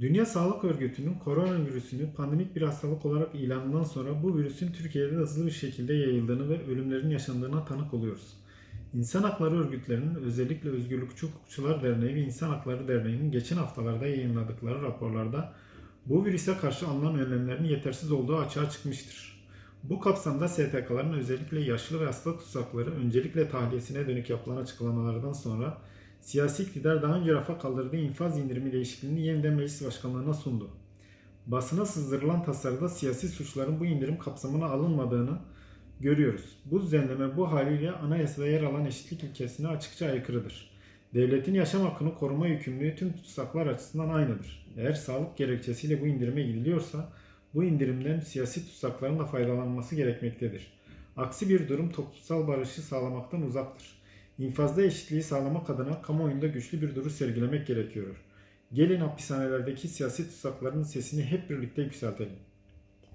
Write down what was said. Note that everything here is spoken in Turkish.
Dünya Sağlık Örgütü'nün koronavirüsünü pandemik bir hastalık olarak ilanından sonra bu virüsün Türkiye'de hızlı bir şekilde yayıldığını ve ölümlerin yaşandığına tanık oluyoruz. İnsan Hakları Örgütlerinin özellikle Özgürlükçü Hukukçular Derneği ve İnsan Hakları Derneği'nin geçen haftalarda yayınladıkları raporlarda bu virüse karşı alınan önlemlerin yetersiz olduğu açığa çıkmıştır. Bu kapsamda STK'ların özellikle yaşlı ve hasta tutsakları öncelikle tahliyesine dönük yapılan açıklamalardan sonra siyasi iktidar daha önce rafa kaldırdığı infaz indirimi değişikliğini yeniden meclis başkanlığına sundu. Basına sızdırılan tasarıda siyasi suçların bu indirim kapsamına alınmadığını görüyoruz. Bu düzenleme bu haliyle anayasada yer alan eşitlik ilkesine açıkça aykırıdır. Devletin yaşam hakkını koruma yükümlülüğü tüm tutsaklar açısından aynıdır. Eğer sağlık gerekçesiyle bu indirime gidiliyorsa bu indirimden siyasi tutsakların da faydalanması gerekmektedir. Aksi bir durum toplumsal barışı sağlamaktan uzaktır. İnfazda eşitliği sağlamak adına kamuoyunda güçlü bir duruş sergilemek gerekiyor. Gelin hapishanelerdeki siyasi tutsakların sesini hep birlikte yükseltelim.